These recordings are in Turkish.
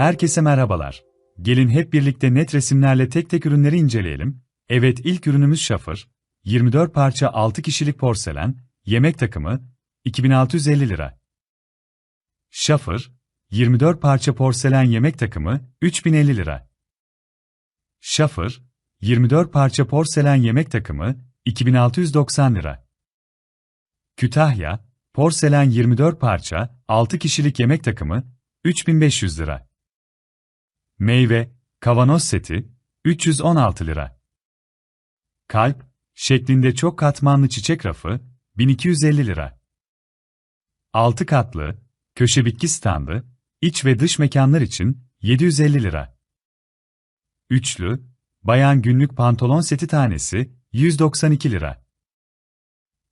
Herkese merhabalar. Gelin hep birlikte net resimlerle tek tek ürünleri inceleyelim. Evet ilk ürünümüz şafır. 24 parça 6 kişilik porselen, yemek takımı, 2650 lira. Şafır, 24 parça porselen yemek takımı, 3050 lira. Şafır, 24 parça porselen yemek takımı, 2690 lira. Kütahya, porselen 24 parça, 6 kişilik yemek takımı, 3500 lira. Meyve, kavanoz seti, 316 lira. Kalp, şeklinde çok katmanlı çiçek rafı, 1250 lira. 6 katlı, köşe bitki standı, iç ve dış mekanlar için 750 lira. Üçlü, bayan günlük pantolon seti tanesi, 192 lira.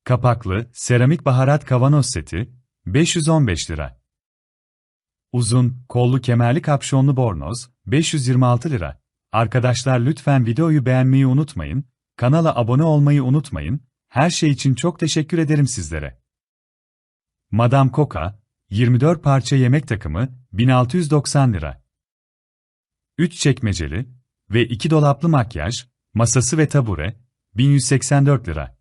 Kapaklı, seramik baharat kavanoz seti, 515 lira. Uzun, kollu kemerli kapşonlu bornoz, 526 lira. Arkadaşlar lütfen videoyu beğenmeyi unutmayın, kanala abone olmayı unutmayın, her şey için çok teşekkür ederim sizlere. Madame Coca, 24 parça yemek takımı, 1690 lira. 3 çekmeceli ve 2 dolaplı makyaj, masası ve tabure, 1184 lira.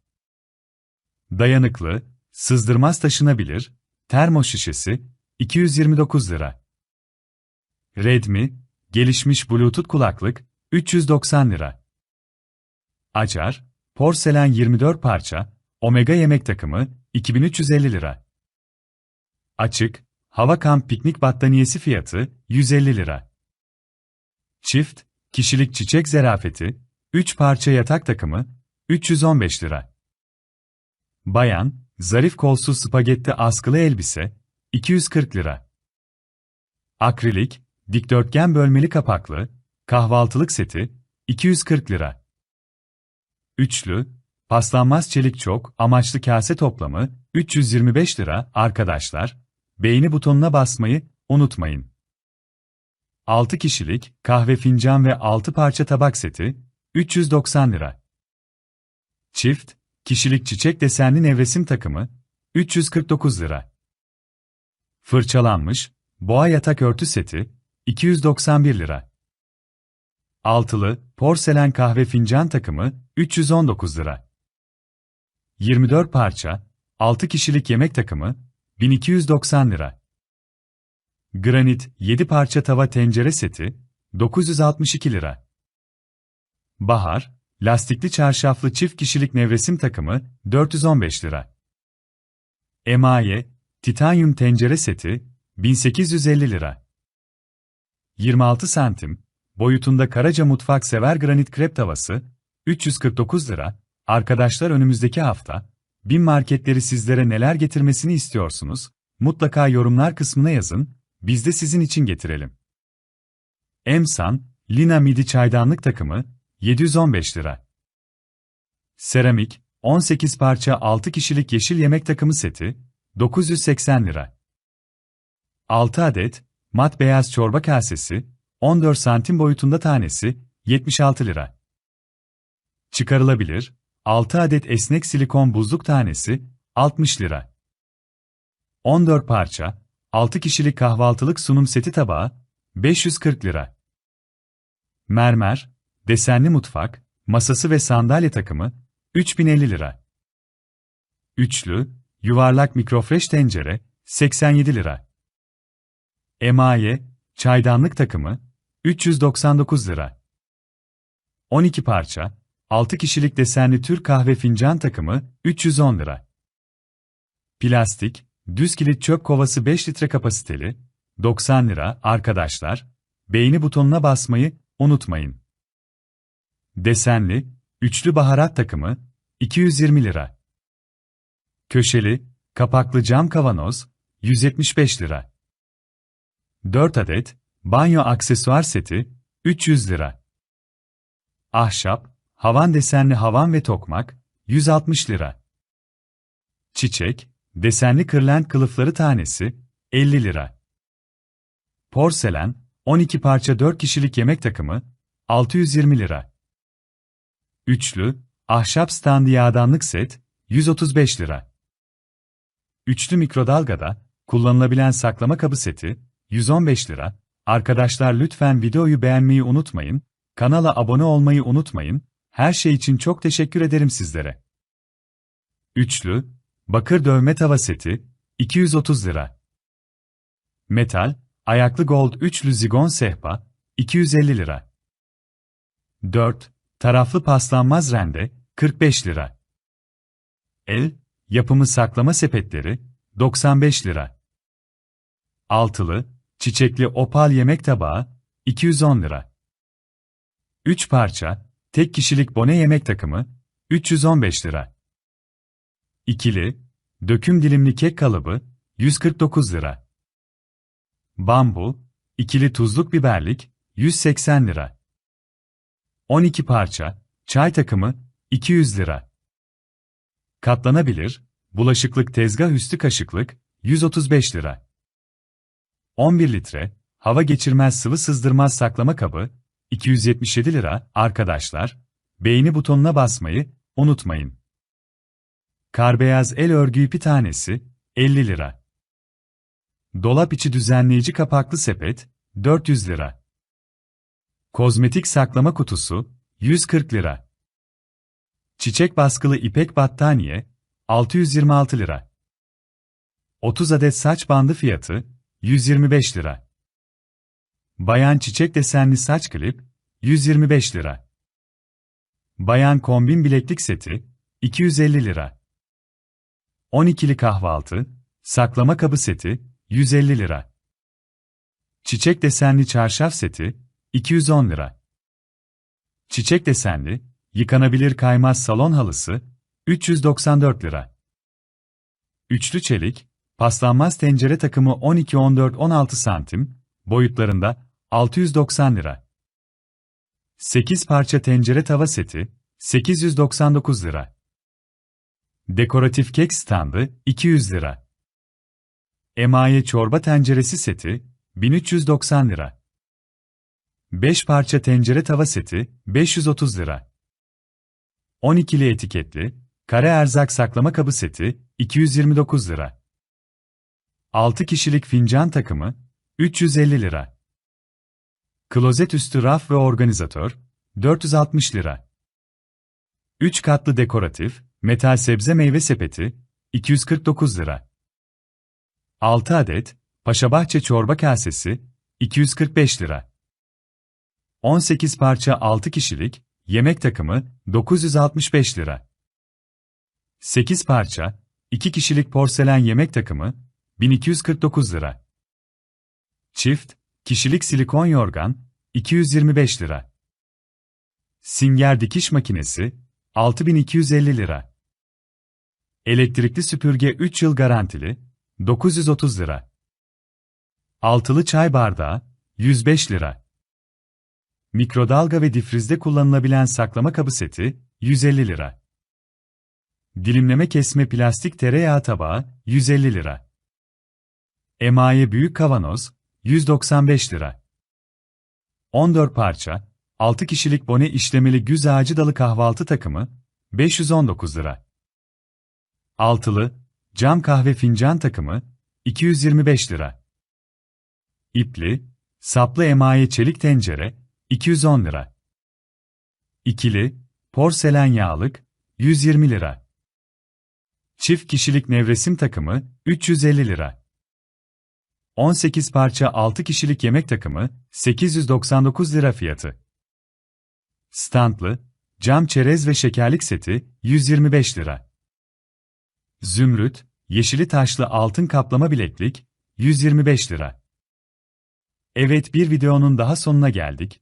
Dayanıklı, sızdırmaz taşınabilir, termo şişesi, 229 lira. Redmi, gelişmiş Bluetooth kulaklık, 390 lira. Acar, porselen 24 parça, omega yemek takımı, 2350 lira. Açık, hava kamp piknik battaniyesi fiyatı, 150 lira. Çift, kişilik çiçek zerafeti, 3 parça yatak takımı, 315 lira. Bayan, zarif kolsuz spagetti askılı elbise, 240 lira. Akrilik, dikdörtgen bölmeli kapaklı, kahvaltılık seti, 240 lira. Üçlü, paslanmaz çelik çok amaçlı kase toplamı, 325 lira arkadaşlar, beğeni butonuna basmayı unutmayın. 6 kişilik kahve fincan ve 6 parça tabak seti, 390 lira. Çift, kişilik çiçek desenli nevresim takımı, 349 lira. Fırçalanmış, boğa yatak örtü seti, 291 lira. Altılı, porselen kahve fincan takımı, 319 lira. 24 parça, 6 kişilik yemek takımı, 1290 lira. Granit, 7 parça tava tencere seti, 962 lira. Bahar, lastikli çarşaflı çift kişilik nevresim takımı, 415 lira. Emaye, titanyum tencere seti, 1850 lira. 26 santim, boyutunda Karaca Mutfak Sever Granit Krep Tavası, 349 lira. Arkadaşlar önümüzdeki hafta, bin marketleri sizlere neler getirmesini istiyorsunuz? Mutlaka yorumlar kısmına yazın, biz de sizin için getirelim. Emsan, Lina Midi çaydanlık takımı, 715 lira. Seramik, 18 parça 6 kişilik yeşil yemek takımı seti, 980 lira. 6 adet, mat beyaz çorba kasesi, 14 santim boyutunda tanesi, 76 lira. Çıkarılabilir, 6 adet esnek silikon buzluk tanesi, 60 lira. 14 parça, 6 kişilik kahvaltılık sunum seti tabağı, 540 lira. Mermer, desenli mutfak, masası ve sandalye takımı, 3050 lira. Üçlü, yuvarlak mikrofresh tencere, 87 lira. Emaye, çaydanlık takımı, 399 lira. 12 parça, 6 kişilik desenli Türk kahve fincan takımı, 310 lira. Plastik, düz kilit çöp kovası 5 litre kapasiteli, 90 lira arkadaşlar, beğeni butonuna basmayı unutmayın. Desenli, üçlü baharat takımı, 220 lira. Köşeli, kapaklı cam kavanoz, 175 lira. 4 adet, banyo aksesuar seti, 300 lira. Ahşap, havan desenli havan ve tokmak, 160 lira. Çiçek, desenli kırlent kılıfları tanesi, 50 lira. Porselen, 12 parça 4 kişilik yemek takımı, 620 lira. Üçlü, ahşap standı yağdanlık set, 135 lira. Üçlü mikrodalgada, kullanılabilen saklama kabı seti, 115 lira. Arkadaşlar lütfen videoyu beğenmeyi unutmayın, kanala abone olmayı unutmayın, her şey için çok teşekkür ederim sizlere. Üçlü, bakır dövme tava seti, 230 lira. Metal, ayaklı gold üçlü zigon sehpa, 250 lira. 4. Taraflı paslanmaz rende, 45 lira. El, yapımı saklama sepetleri, 95 lira. Altılı, çiçekli opal yemek tabağı, 210 lira. 3 parça, tek kişilik bone yemek takımı, 315 lira. İkili, döküm dilimli kek kalıbı, 149 lira. Bambu, ikili tuzluk biberlik, 180 lira. 12 parça, çay takımı, 200 lira. Katlanabilir, bulaşıklık tezgah üstü kaşıklık, 135 lira. 11 litre, hava geçirmez sıvı sızdırmaz saklama kabı, 277 lira. Arkadaşlar, beğeni butonuna basmayı unutmayın. Karbeyaz el örgü ipi tanesi, 50 lira. Dolap içi düzenleyici kapaklı sepet, 400 lira. Kozmetik saklama kutusu, 140 lira. Çiçek baskılı ipek battaniye, 626 lira. 30 adet saç bandı fiyatı, 125 lira. Bayan çiçek desenli saç klip, 125 lira. Bayan kombin bileklik seti, 250 lira. 12'li kahvaltı, saklama kabı seti, 150 lira. Çiçek desenli çarşaf seti, 210 lira. Çiçek desenli, yıkanabilir kaymaz salon halısı, 394 lira. Üçlü çelik, paslanmaz tencere takımı 12-14-16 santim, boyutlarında 690 lira. 8 parça tencere tava seti, 899 lira. Dekoratif kek standı, 200 lira. Emaye çorba tenceresi seti, 1390 lira. 5 parça tencere tava seti, 530 lira. 12'li etiketli, kare erzak saklama kabı seti, 229 lira. 6 kişilik fincan takımı, 350 lira. Klozet üstü raf ve organizatör, 460 lira. 3 katlı dekoratif, metal sebze meyve sepeti, 249 lira. 6 adet, Paşabahçe çorba kasesi, 245 lira. 18 parça 6 kişilik, yemek takımı, 965 lira. 8 parça, 2 kişilik porselen yemek takımı, 1249 lira. Çift, kişilik silikon yorgan, 225 lira. Singer dikiş makinesi, 6250 lira. Elektrikli süpürge 3 yıl garantili, 930 lira. Altılı çay bardağı, 105 lira. Mikrodalga ve difrizde kullanılabilen saklama kabı seti, 150 lira. Dilimleme kesme plastik tereyağı tabağı, 150 lira. Emaye büyük kavanoz, 195 lira. 14 parça, 6 kişilik bone işlemeli güz ağacı dalı kahvaltı takımı, 519 lira. Altılı, cam kahve fincan takımı, 225 lira. İpli, saplı emaye çelik tencere, 210 lira. İkili, porselen yağlık, 120 lira. Çift kişilik nevresim takımı, 350 lira. 18 parça 6 kişilik yemek takımı, 899 lira fiyatı. Standlı, cam çerez ve şekerlik seti, 125 lira. Zümrüt, yeşili taşlı altın kaplama bileklik, 125 lira. Evet bir videonun daha sonuna geldik.